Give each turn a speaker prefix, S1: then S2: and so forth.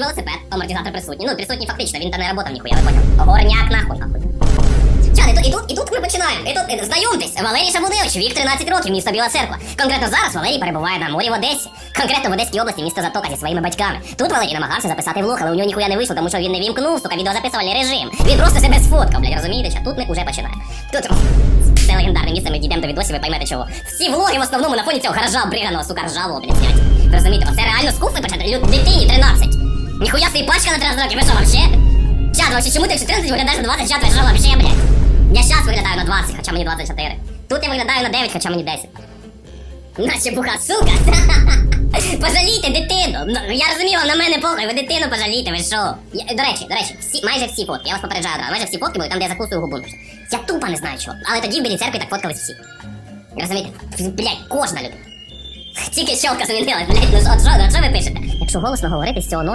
S1: і велосипед, амортизатор присутній. Ну, присутній фактично, він там не работав ніхуя, ви поняв. Горняк нахуй, нахуй. Чан, і тут, і тут, і тут ми починаємо. І тут і, знайомтесь, Валерій Шабуневич, вік 13 років, місто Біла Церква. Конкретно зараз Валерій перебуває на морі в Одесі. Конкретно в Одеській області, місто Затока зі своїми батьками. Тут Валерій намагався записати влог, але у нього ніхуя не вийшло, тому що він не вімкнув, сука, відеозаписувальний режим. Він просто себе сфоткав, блядь, розумієте? що? Тут ми уже починаємо. Тут це легендарне місце, ми дійдемо до відосів, ви поймете чого. Всі влоги в основному на фоні цього гаража бриганого, сука, ржавого, блядь, снять. Розумієте, оце реально скуфи почати лю- дитині 13. Ніхуя собі пачка на 13 років, ви що, вообще? Чат, вообще, чому ти в 14 виглядаєш на 20, чат, ви що, вообще, блядь? Я щас виглядаю на 20, хоча мені 24. Тут я виглядаю на 9, хоча мені 10. Наче буха сука. Пожалійте дитину. Ну, я розумію, на мене похуй, ви дитину пожалійте, ви що? Я- До речі, до речі, всі, майже всі фотки, я вас попереджаю, одразу, майже всі фотки були там, де я закусую губу. Я тупо не знаю чого. Але тоді в білій церкві так фоткались всі. Розумієте? Блять, кожна людина. Тільки щелка змінилась, блять, ну от що, от що ви пишете? Якщо голосно говорити з цього носа,